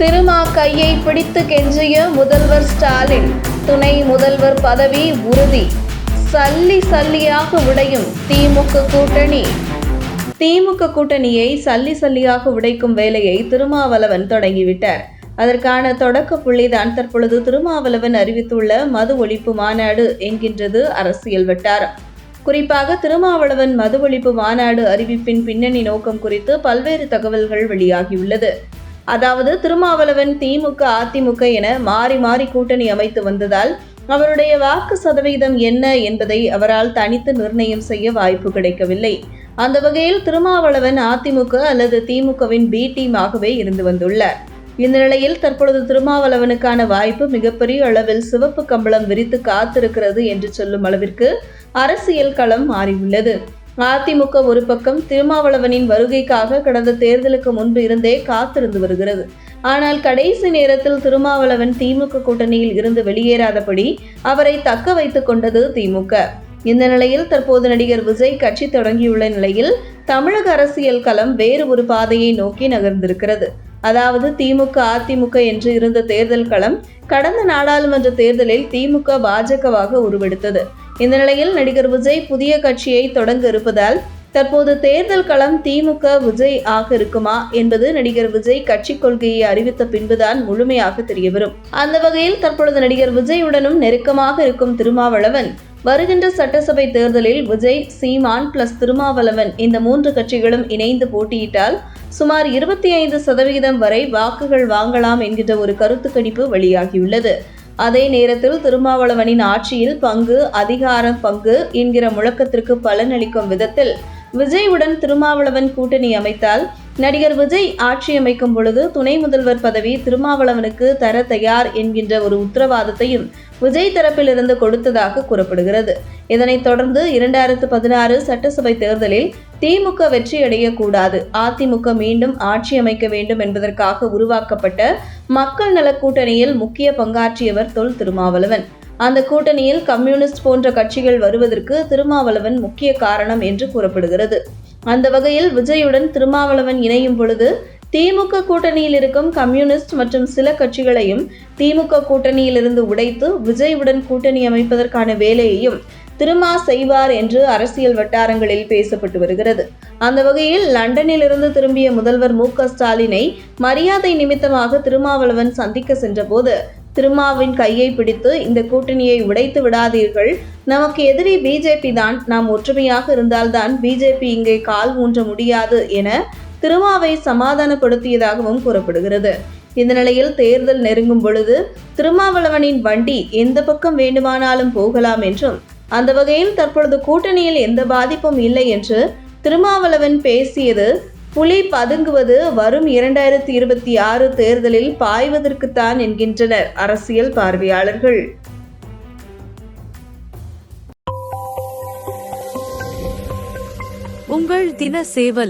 திருமா கையை பிடித்து கெஞ்சிய முதல்வர் ஸ்டாலின் துணை முதல்வர் பதவி உறுதி. சல்லி சல்லியாக உடையும் திமுக கூட்டணி. திமுக கூட்டணியை சல்லி சல்லியாக உடைக்கும் வேலையை திருமாவளவன் தொடங்கிவிட்டார். அதற்கான தொடக்க புள்ளிதான் தற்பொழுது திருமாவளவன் அறிவித்துள்ள மது ஒழிப்பு மாநாடு என்கின்றது அரசியல் வட்டாரம். குறிப்பாக திருமாவளவன் மது ஒழிப்பு மாநாடு அறிவிப்பின் பின்னணி நோக்கம் குறித்து பல்வேறு தகவல்கள் வெளியாகியுள்ளது. அதாவது திருமாவளவன் திமுக அதிமுக என மாறி மாறி கூட்டணி அமைத்து வந்ததால் அவருடைய வாக்கு சதவீதம் என்ன என்பதை அவரால் தனித்து நிர்ணயம் செய்ய வாய்ப்பு கிடைக்கவில்லை. அந்த வகையில் திருமாவளவன் அதிமுக அல்லது திமுகவின் பி டீமாகவே இருந்து வந்துள்ளார். இந்த நிலையில் தற்பொழுது திருமாவளவனுக்கான வாய்ப்பு மிகப்பெரிய அளவில் சிவப்பு கம்பளம் விரித்து காத்திருக்கிறது என்று சொல்லும் அளவிற்கு அரசியல் களம் மாறியுள்ளது. அதிமுக ஒரு பக்கம் திருமாவளவனின் வருகைக்காக கடந்த தேர்தலுக்கு முன்பு இருந்தே காத்திருந்து வருகிறது. ஆனால் கடைசி நேரத்தில் திருமாவளவன் திமுக கூட்டணியில் இருந்து வெளியேறாதபடி அவரை தக்க வைத்துக் கொண்டது திமுக. இந்த நிலையில் தற்போது நடிகர் விஜய் கட்சி தொடங்கியுள்ள நிலையில் தமிழக அரசியல் களம் வேறு ஒரு பாதையை நோக்கி நகர்ந்திருக்கிறது. அதாவது திமுக அதிமுக என்று இருந்த தேர்தல் களம் கடந்த நாடாளுமன்ற தேர்தலில் திமுக பாஜகவாக உருவெடுத்தது. இந்த நிலையில் நடிகர் விஜய் புதிய கட்சியை தொடங்க இருப்பதால் தற்போது தேர்தல் களம் திமுக விஜய் ஆக இருக்குமா என்பது நடிகர் விஜய் கட்சி கொள்கையை அறிவித்த பின்புதான் முழுமையாக தெரியவரும். அந்த வகையில் தற்பொழுது நடிகர் விஜயுடனும் நெருக்கமாக இருக்கும் திருமாவளவன் வருகின்ற சட்டசபை தேர்தலில் விஜய் சீமான் பிளஸ் திருமாவளவன் இந்த மூன்று கட்சிகளும் இணைந்து போட்டியிட்டால் சுமார் இருபத்தி ஐந்து சதவிகிதம் வரை வாக்குகள் வாங்கலாம் என்கின்ற ஒரு கருத்து கணிப்பு வெளியாகியுள்ளது. அதே நேரத்தில் திருமாவளவனின் ஆட்சியில் பங்கு அதிகார பங்கு என்கிற முழக்கத்திற்கு பலனளிக்கும் விதத்தில் விஜயுடன் திருமாவளவன் கூட்டணி அமைத்தால் நடிகர் விஜய் ஆட்சி அமைக்கும் பொழுது துணை முதல்வர் பதவி திருமாவளவனுக்கு தர தயார் என்கின்ற ஒரு உத்தரவாதத்தையும் விஜய் தரப்பிலிருந்து கொடுத்ததாக கூறப்படுகிறது. இதனைத் தொடர்ந்து இரண்டாயிரத்து பதினாறு சட்டசபை தேர்தலில் திமுக வெற்றியடையக்கூடாது. அதிமுக மீண்டும் ஆட்சி அமைக்க வேண்டும் என்பதற்காக உருவாக்கப்பட்ட மக்கள் நல கூட்டணியில் முக்கிய பங்காற்றியவர் தொல் திருமாவளவன். அந்த கூட்டணியில் கம்யூனிஸ்ட் போன்ற கட்சிகள் வருவதற்கு திருமாவளவன் முக்கிய காரணம் என்று கூறப்படுகிறது. அந்த வகையில் விஜயுடன் திருமாவளவன் இணையும் பொழுது திமுக கூட்டணியில் இருக்கும் கம்யூனிஸ்ட் மற்றும் சில கட்சிகளையும் திமுக கூட்டணியிலிருந்து உடைத்து விஜயுடன் கூட்டணி அமைப்பதற்கான வேலையையும் திருமா செய்வார் என்று அரசியல் வட்டாரங்களில் பேசப்பட்டு வருகிறது. அந்த வகையில் லண்டனில் இருந்து திரும்பிய முதல்வர் மு க ஸ்டாலினை மரியாதை நிமித்தமாக திருமாவளவன் சந்திக்க சென்றபோது திருமாவின் கையை பிடித்து இந்த கூட்டணியை உடைத்து விடாதீர்கள். நமக்கு எதிரி பிஜேபி தான். நாம் ஒற்றுமையாக இருந்தால்தான் பிஜேபி இங்கே கால் ஊன்ற முடியாது என திருமாவை சமாதானப்படுத்தியதாகவும் கூறப்படுகிறது. இந்த நிலையில் தேர்தல் நெருங்கும் பொழுது திருமாவளவனின் வண்டி எந்த பக்கம் வேண்டுமானாலும் போகலாம் என்றும் அந்த வகையில் தற்பொழுது கூட்டணியில் எந்த பாதிப்பும் இல்லை என்று திருமாவளவன் பேசியது புலி பதுங்குவது வரும் இரண்டாயிரத்தி இருபத்தி ஆறு தேர்தலில் பாய்வதற்குத்தான் என்கின்றனர் அரசியல் பார்வையாளர்கள். உங்கள் தின சேவல்